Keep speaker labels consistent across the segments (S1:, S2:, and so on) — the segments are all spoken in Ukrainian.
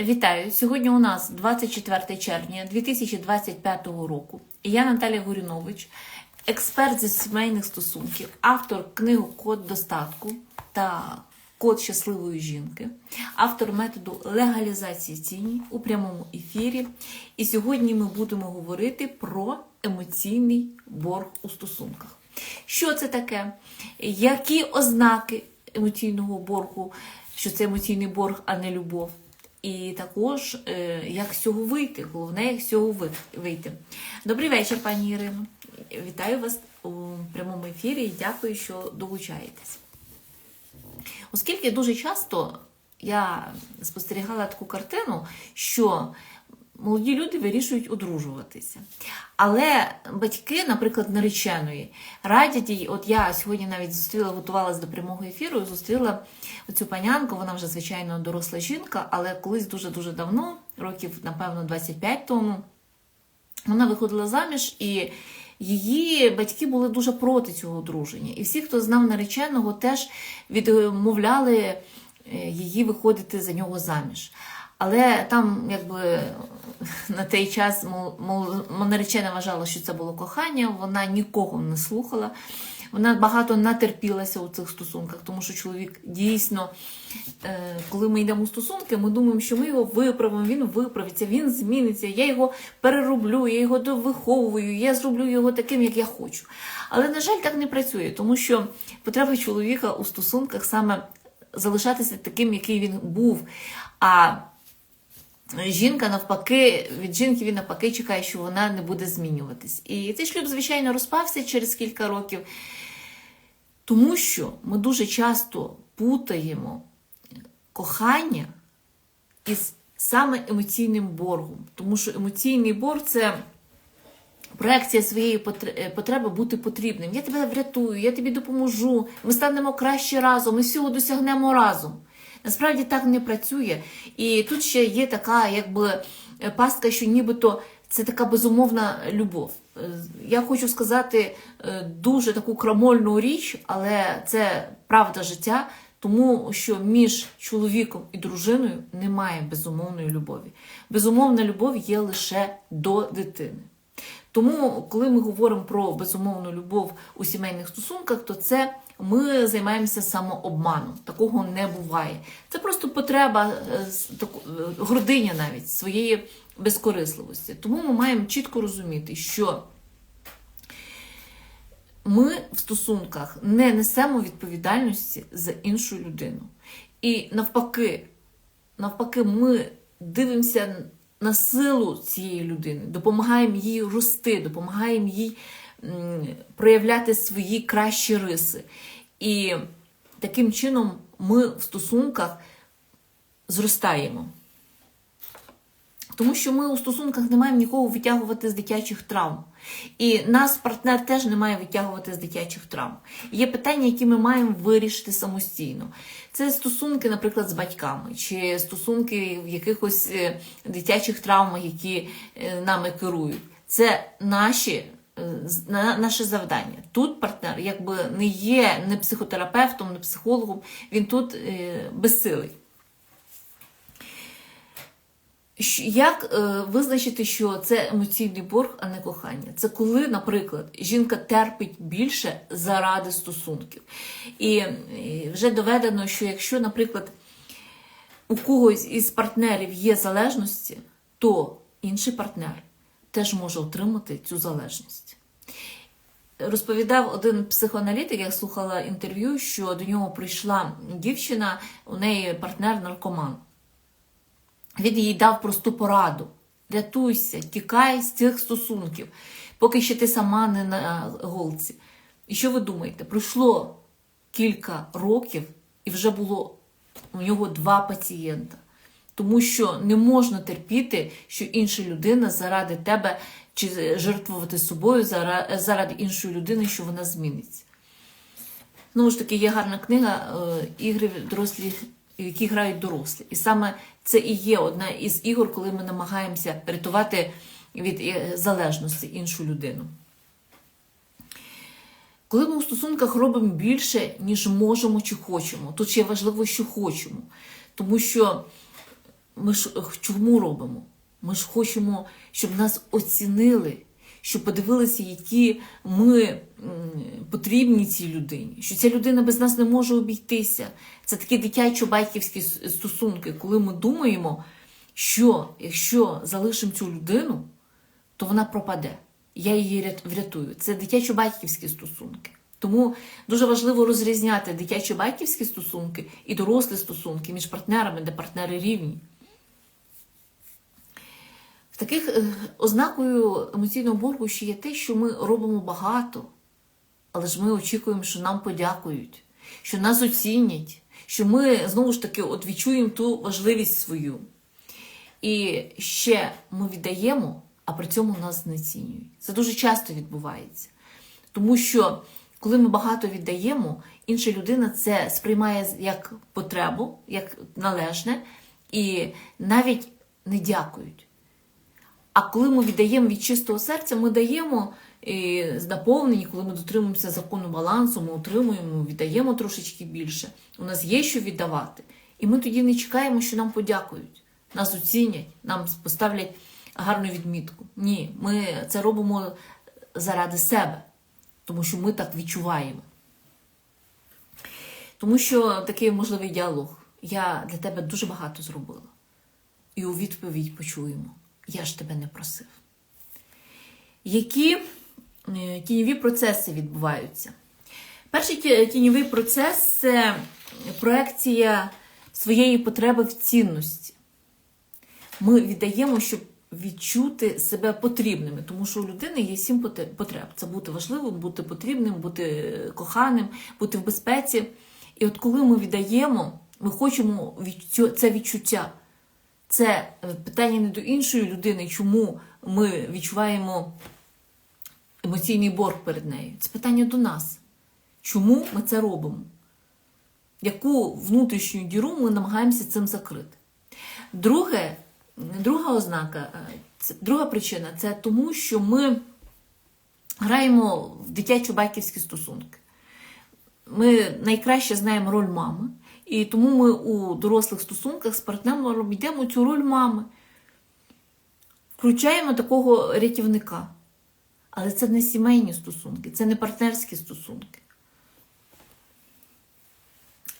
S1: Вітаю! Сьогодні у нас 24 червня 2025 року. Я Наталія Горюнович, експерт зі сімейних стосунків, автор книги Код достатку та Код щасливої жінки, автор методу легалізації тіні у прямому ефірі. І сьогодні ми будемо говорити про емоційний борг у стосунках. Що це таке? Які ознаки емоційного боргу? Що це емоційний борг, а не любов? І також е, як з цього вийти. Головне, як з цього вийти. Добрий вечір, пані Ірино. Вітаю вас у прямому ефірі і дякую, що долучаєтесь. Оскільки дуже часто я спостерігала таку картину, що молоді люди вирішують одружуватися. Але батьки, наприклад, нареченої, радять їй, от я сьогодні навіть зустріла, готувалася до прямого ефіру, зустріла оцю панянку, вона вже, звичайно, доросла жінка, але колись дуже-дуже давно, років, напевно, 25 тому, вона виходила заміж і. Її батьки були дуже проти цього одруження. І всі, хто знав нареченого, теж відмовляли е, її виходити за нього заміж. Але там, якби на той час наречена вважала, що це було кохання, вона нікого не слухала. Вона багато натерпілася у цих стосунках, тому що чоловік дійсно, е, коли ми йдемо у стосунки, ми думаємо, що ми його виправимо, він виправиться, він зміниться, я його перероблю, я його довиховую, я зроблю його таким, як я хочу. Але, на жаль, так не працює, тому що потреба чоловіка у стосунках саме залишатися таким, який він був. А жінка навпаки, від жінки він навпаки чекає, що вона не буде змінюватись. І цей шлюб, звичайно, розпався через кілька років, тому що ми дуже часто путаємо кохання із саме емоційним боргом. Тому що емоційний борг це. Проекція своєї потреби бути потрібним. Я тебе врятую, я тобі допоможу, ми станемо краще разом, ми всього досягнемо разом. Насправді так не працює. І тут ще є така, якби е, пастка, що нібито це така безумовна любов. Е, Я хочу сказати е, дуже таку крамольну річ, але це правда життя, тому що між чоловіком і дружиною немає безумовної любові. Безумовна любов є лише до дитини. Тому, коли ми говоримо про безумовну любов у сімейних стосунках, то це ми займаємося самообманом. Такого не буває. Це просто потреба, е, е, гординя навіть своєї безкорисливості. Тому ми маємо чітко розуміти, що ми в стосунках не несемо відповідальності за іншу людину. І навпаки, навпаки, ми дивимося на силу цієї людини, допомагаємо їй рости, допомагаємо їй проявляти свої кращі риси. І таким чином ми в стосунках зростаємо. Тому що ми у стосунках не маємо нікого витягувати з дитячих травм. І нас партнер теж не має витягувати з дитячих травм. Є питання, які ми маємо вирішити самостійно. Це стосунки, наприклад, з батьками, чи стосунки в якихось е, дитячих травмах, які е, нами керують. Це наші. е, Наше завдання. Тут партнер якби не є не психотерапевтом, не психологом, він тут безсилий. Як е, визначити, що це емоційний борг, а не кохання? Це коли, наприклад, жінка терпить більше заради стосунків. І, вже доведено, що якщо, наприклад, у когось із партнерів є залежності, то інший партнер теж може отримати цю залежність. Розповідав один психоаналітик, я слухала інтерв'ю, що до нього прийшла дівчина, у неї партнер наркоман. Він їй дав просту пораду: рятуйся, тікай з цих стосунків, поки ще ти сама не на голці. І що ви думаєте? Пройшло кілька років, і вже було у нього два пацієнта. Тому що не можна терпіти, що інша людина заради тебе чи жертвувати собою заради іншої людини, що вона зміниться. Знову ж таки, є гарна книга е, ігри дорослі, які грають дорослі. І саме це і є одна із ігор, коли ми намагаємося рятувати від е, залежності іншу людину. Коли ми у стосунках робимо більше, ніж можемо чи хочемо, тут ще важливо, що хочемо. Тому що ми ж е, чому робимо? Ми ж хочемо, щоб нас оцінили, щоб подивилися, які ми потрібні цій людині, що ця людина без нас не може обійтися. Це такі дитячо-батьківські стосунки, коли ми думаємо, що якщо залишимо цю людину, то вона пропаде. Я її рят- врятую. Це дитячо-батьківські стосунки. Тому дуже важливо розрізняти дитячо-батьківські стосунки і дорослі стосунки між партнерами, де партнери рівні. В таких е, ознакою емоційного боргу ще є те, що ми робимо багато, але ж ми очікуємо, що нам подякують, що нас оцінять, що ми знову ж таки от відчуємо ту важливість свою. І ще ми віддаємо, а при цьому нас не цінюють. Це дуже часто відбувається. Тому що коли ми багато віддаємо, інша людина це сприймає як потребу, як належне, і навіть не дякують. А коли ми віддаємо від чистого серця, ми даємо і наповнені, коли ми дотримуємося закону балансу, ми отримуємо, віддаємо трошечки більше. У нас є що віддавати. І ми тоді не чекаємо, що нам подякують, нас оцінять, нам поставлять гарну відмітку. Ні, ми це робимо заради себе, тому що ми так відчуваємо. Тому що такий можливий діалог. Я для тебе дуже багато зробила. І у відповідь почуємо: я ж тебе не просив. Які е, тіньові процеси відбуваються? Перший ті- тіньовий процес це проекція своєї потреби в цінності. Ми віддаємо, щоб відчути себе потрібними, тому що у людини є сім потреб: це бути важливим, бути потрібним, бути коханим, бути в безпеці. І от коли ми віддаємо, ми хочемо це відчуття. Це е, питання не до іншої людини, чому ми відчуваємо емоційний борг перед нею. Це питання до нас. Чому ми це робимо? Яку внутрішню діру ми намагаємося цим закрити? Друге, друга ознака, е, друга причина це тому, що ми граємо в дитячо-батьківські стосунки. Ми найкраще знаємо роль мами, і тому ми у дорослих стосунках з партнером йдемо цю роль мами. Включаємо такого рятівника. Але це не сімейні стосунки, це не партнерські стосунки.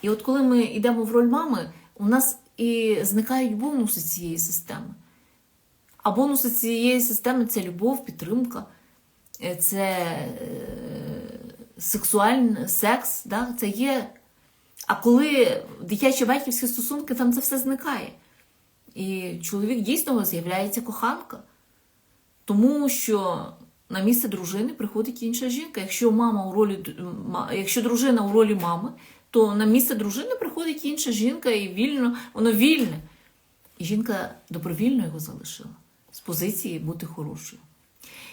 S1: І от коли ми йдемо в роль мами, у нас і зникають бонуси цієї системи. А бонуси цієї системи це любов, підтримка, е, це е, сексуальний секс, да? це є. А коли дитячі батьківські стосунки, там це все зникає. І чоловік дійсно з'являється коханка. Тому що на місце дружини приходить інша жінка. Якщо мама у ролі якщо дружина у ролі мами, то на місце дружини приходить інша жінка і вільно, воно вільне. І жінка добровільно його залишила з позиції бути хорошою.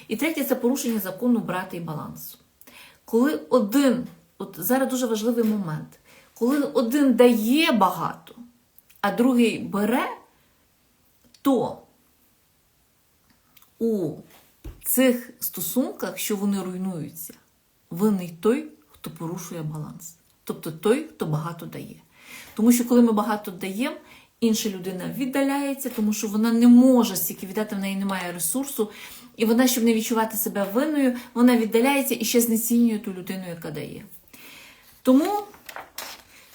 S1: І третє це порушення закону брати і балансу. Коли один, от зараз дуже важливий момент, коли один дає багато, а другий бере, то у цих стосунках, що вони руйнуються, винний той, хто порушує баланс. Тобто той, хто багато дає. Тому що коли ми багато даємо, інша людина віддаляється, тому що вона не може стільки віддати, в неї немає ресурсу. І вона, щоб не відчувати себе винною, вона віддаляється і ще знецінює ту людину, яка дає. Тому,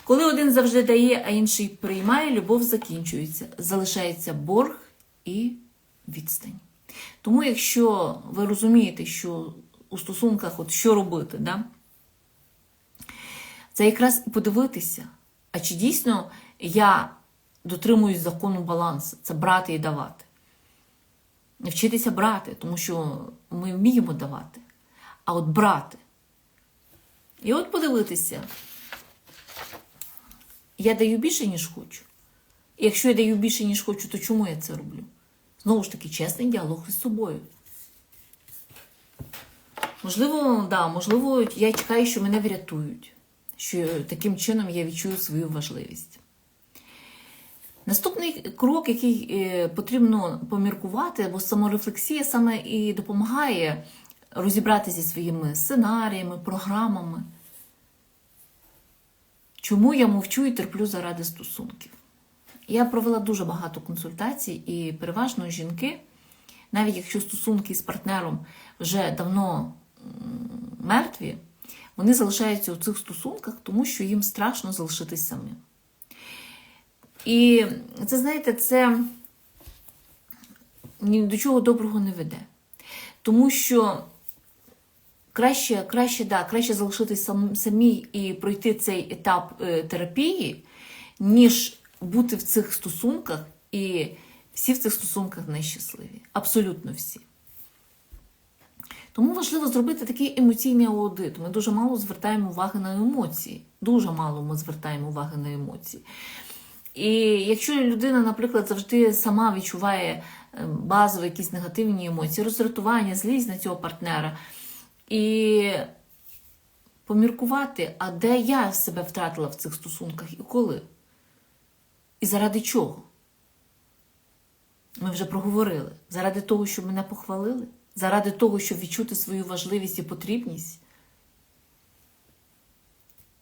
S1: коли один завжди дає, а інший приймає, любов закінчується. Залишається борг і відстань. Тому, якщо ви розумієте, що у стосунках от що робити, да? це якраз і подивитися, а чи дійсно я дотримуюсь закону балансу, це брати і давати. Вчитися брати, тому що ми вміємо давати, а от брати. І от подивитися, я даю більше, ніж хочу. Якщо я даю більше, ніж хочу, то чому я це роблю? Знову ж таки, чесний діалог із собою. Можливо, да, можливо, я чекаю, що мене врятують, що таким чином я відчую свою важливість. Наступний крок, який е, потрібно поміркувати, бо саморефлексія саме і допомагає розібратися зі своїми сценаріями, програмами. Чому я мовчу і терплю заради стосунків? Я провела дуже багато консультацій, і переважно жінки, навіть якщо стосунки з партнером вже давно мертві, вони залишаються у цих стосунках, тому що їм страшно залишитись самим. І це, знаєте, це ні до чого доброго не веде. Тому що краще, краще, да, краще залишитись сам, самій і пройти цей етап е, терапії, ніж бути в цих стосунках, і всі в цих стосунках нещасливі. Абсолютно всі. Тому важливо зробити такий емоційний аудит. Ми дуже мало звертаємо уваги на емоції. Дуже мало ми звертаємо уваги на емоції. І якщо людина, наприклад, завжди сама відчуває е, базові якісь негативні емоції, роздратування, злість на цього партнера, і поміркувати, а де я себе втратила в цих стосунках і коли? І заради чого? Ми вже проговорили. Заради того, щоб мене похвалили? Заради того, щоб відчути свою важливість і потрібність?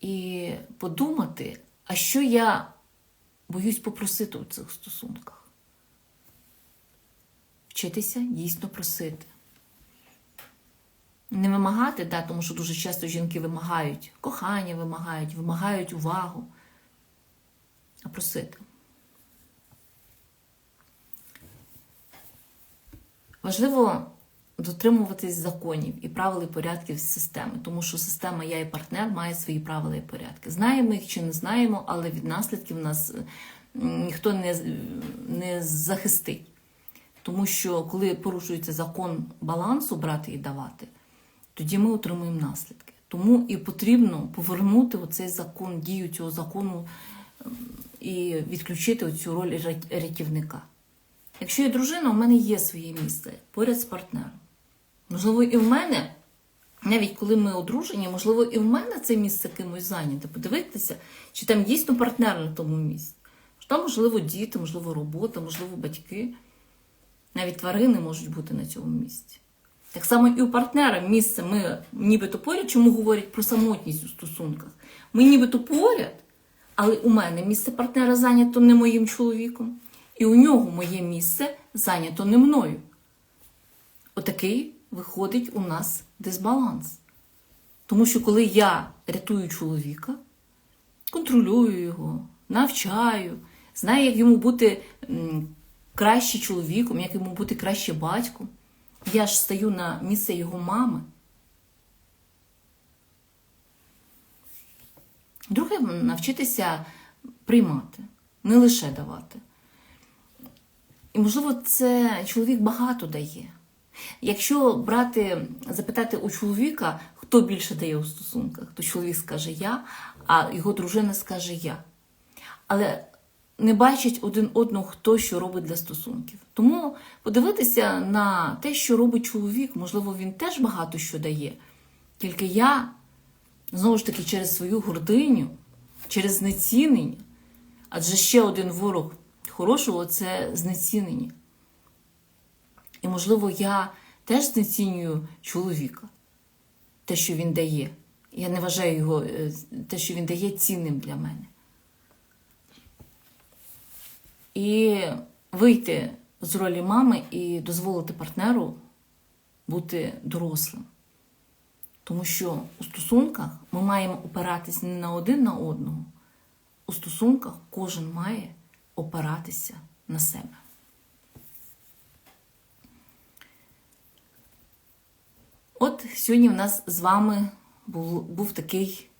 S1: І подумати, а що я боюсь попросити у цих стосунках? Вчитися дійсно просити. Не вимагати, да, тому що дуже часто жінки вимагають кохання, вимагають, вимагають увагу, а просити. Важливо дотримуватись законів і правил і порядків системи, тому що система Я і партнер має свої правила і порядки. Знаємо їх чи не знаємо, але від наслідків нас е, ніхто не, не захистить. Тому що коли порушується закон балансу брати і давати, тоді ми отримуємо наслідки. Тому і потрібно повернути оцей закон, дію цього закону ем, і відключити цю роль рятівника. Якщо є дружина, у мене є своє місце поряд з партнером. Можливо, і в мене, навіть коли ми одружені, можливо, і в мене це місце кимось зайняте. Подивитися, чи там дійсно партнер на тому місці. Там, можливо, діти, можливо, робота, можливо, батьки. Навіть тварини можуть бути на цьому місці. Так само і у партнера місце ми нібито поряд, чому говорять про самотність у стосунках. Ми нібито поряд, але у мене місце партнера зайнято не моїм чоловіком, і у нього моє місце зайнято не мною. Отакий виходить у нас дисбаланс. Тому що коли я рятую чоловіка, контролюю його, навчаю, знаю, як йому бути краще чоловіком, як йому бути краще батьком, я ж стаю на місце його мами. Друге, навчитися приймати, не лише давати. І, можливо, це чоловік багато дає. Якщо брати, запитати у чоловіка, хто більше дає у стосунках, то чоловік скаже я, а його дружина скаже я. Але не бачать один одного, хто що робить для стосунків. Тому подивитися на те, що робить чоловік, можливо, він теж багато що дає. Тільки я, знову ж таки, через свою гординю, через знецінення, адже ще один ворог хорошого це знецінення. І, можливо, я теж знецінюю чоловіка, те, що він дає. Я не вважаю його, е, те, що він дає, цінним для мене. І вийти з ролі мами і дозволити партнеру бути дорослим. Тому що у стосунках ми маємо опиратись не на один на одного. У стосунках кожен має опиратися на себе. От сьогодні в нас з вами був, був такий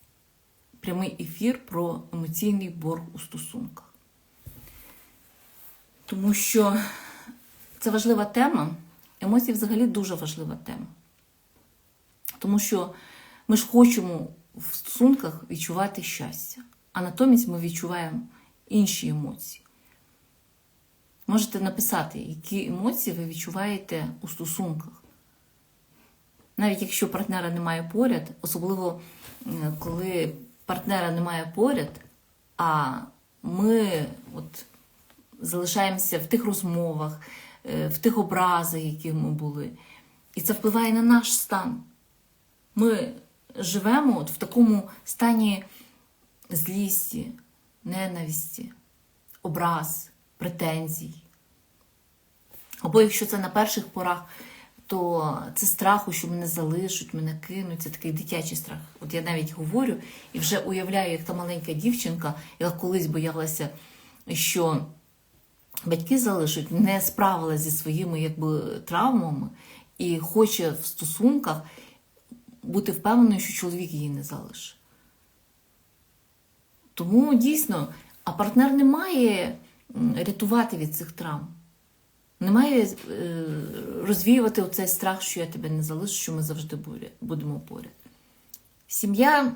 S1: прямий ефір про емоційний борг у стосунках. Тому що це важлива тема. Емоції взагалі дуже важлива тема. Тому що ми ж хочемо в стосунках відчувати щастя, а натомість ми відчуваємо інші емоції. Можете написати, які емоції ви відчуваєте у стосунках. Навіть якщо партнера немає поряд, особливо коли партнера немає поряд, а ми от залишаємося в тих розмовах, е, в тих образах, які ми були. І це впливає на наш стан. Ми живемо от в такому стані злісті, ненависті, образ, претензій. Або якщо це на перших порах, то це страху, що мене залишать, мене кинуть. Це такий дитячий страх. От я навіть говорю і вже уявляю, як та маленька дівчинка, яка колись боялася, що батьки залишать, не справилася зі своїми якби, травмами і хоче в стосунках бути впевненою, що чоловік її не залишить. Тому дійсно, а партнер не має рятувати від цих травм. Не має е, розвіювати оцей страх, що я тебе не залишу, що ми завжди будемо поряд. Сім'я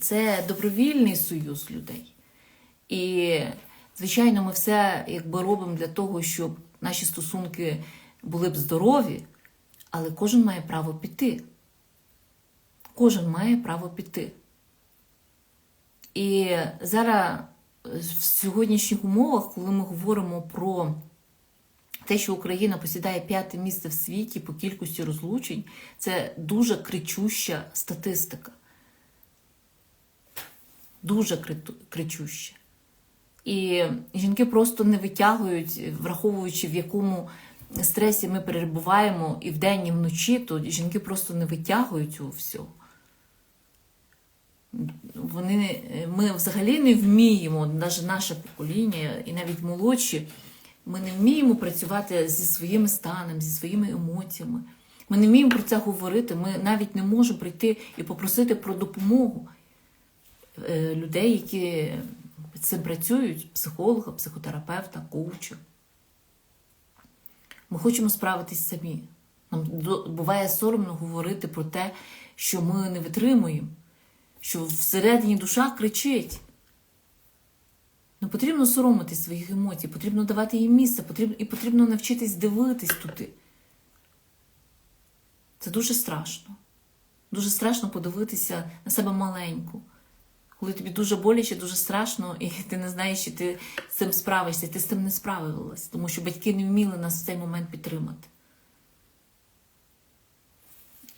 S1: це добровільний союз людей. І, звичайно, ми все якби робимо для того, щоб наші стосунки були б здорові, але кожен має право піти. Кожен має право піти. І зараз в сьогоднішніх умовах, коли ми говоримо про те, що Україна посідає п'яте місце в світі по кількості розлучень, це дуже кричуща статистика. Дуже кричуща. І жінки просто не витягують, враховуючи, в якому стресі ми перебуваємо і вдень, і вночі, то жінки просто не витягують цього всього. Вони, ми взагалі не вміємо, навіть наше покоління і навіть молодші, ми не вміємо працювати зі своїм станом, зі своїми емоціями. Ми не вміємо про це говорити. Ми навіть не можемо прийти і попросити про допомогу е, людей, які з цим працюють, психолога, психотерапевта, коуча. Ми хочемо справитись самі. Нам буває соромно говорити про те, що ми не витримуємо, що всередині душа кричить. Не потрібно соромитись своїх емоцій, потрібно давати їм місце, потрібно, і потрібно навчитись дивитись туди. Це дуже страшно. Дуже страшно подивитися на себе маленьку. Коли тобі дуже боляче, дуже страшно, і ти не знаєш, чи ти з цим справишся, ти з цим не справилась, тому що батьки не вміли нас в цей момент підтримати.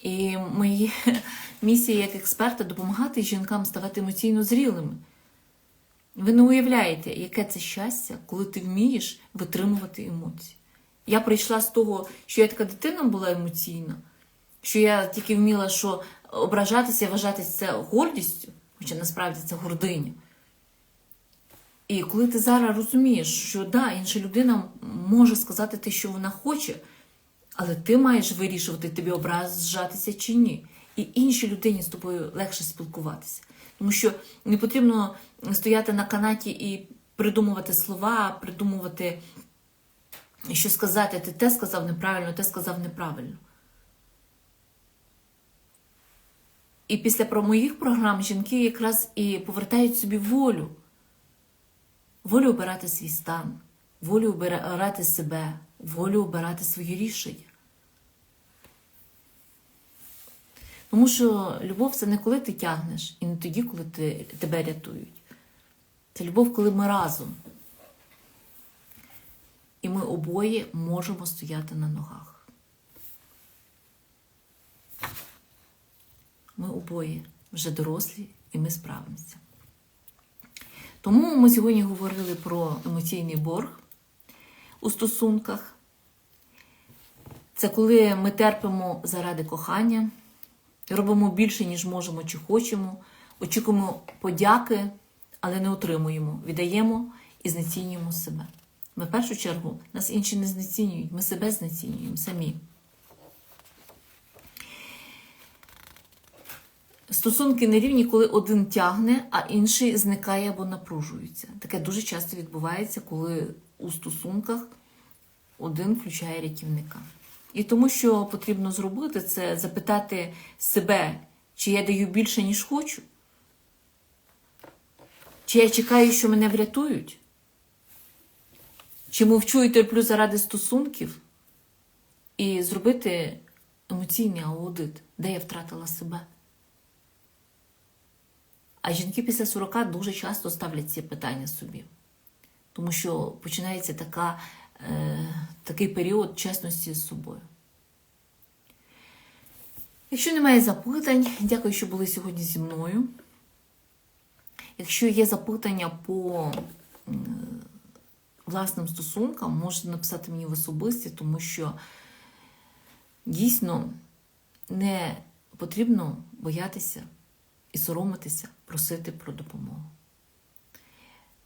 S1: І моя місія як експерта допомагати жінкам ставати емоційно зрілими. Ви не уявляєте, яке це щастя, коли ти вмієш витримувати емоції. Я прийшла з того, що я така дитина була емоційна, що я тільки вміла, що ображатися, вважатися це гордістю, хоча насправді це гординя. І коли ти зараз розумієш, що да, інша людина може сказати те, що вона хоче, але ти маєш вирішувати, тобі ображатися чи ні. І іншій людині з тобою легше спілкуватися. Тому що не потрібно стояти на канаті і придумувати слова, придумувати, що сказати. Ти те сказав неправильно, те сказав неправильно. І після про моїх програм жінки якраз і повертають собі волю. Волю обирати свій стан, волю обирати себе, волю обирати свої рішення. Тому що любов це не коли ти тягнеш, і не тоді, коли ти, тебе рятують. Це любов, коли ми разом. І ми обоє можемо стояти на ногах. Ми обоє вже дорослі і ми справимося. Тому ми сьогодні говорили про емоційний борг у стосунках. Це коли ми терпимо заради кохання, робимо більше, ніж можемо чи хочемо, очікуємо подяки, але не отримуємо, віддаємо і знецінюємо себе. Ми в першу чергу нас інші не знецінюють, ми себе знецінюємо самі. Стосунки нерівні, коли один тягне, а інший зникає або напружується. Таке дуже часто відбувається, коли у стосунках один включає рятівника. І тому, що потрібно зробити, це запитати себе, чи я даю більше, ніж хочу, чи я чекаю, що мене врятують, чи мовчу і терплю заради стосунків, і зробити емоційний аудит, де я втратила себе. А жінки після 40 дуже часто ставлять ці питання собі. Тому що починається така, е, такий період чесності з собою. Якщо немає запитань, дякую, що були сьогодні зі мною. Якщо є запитання по власним стосункам, можете написати мені в особисті, тому що дійсно не потрібно боятися і соромитися, просити про допомогу.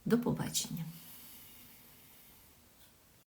S1: До побачення.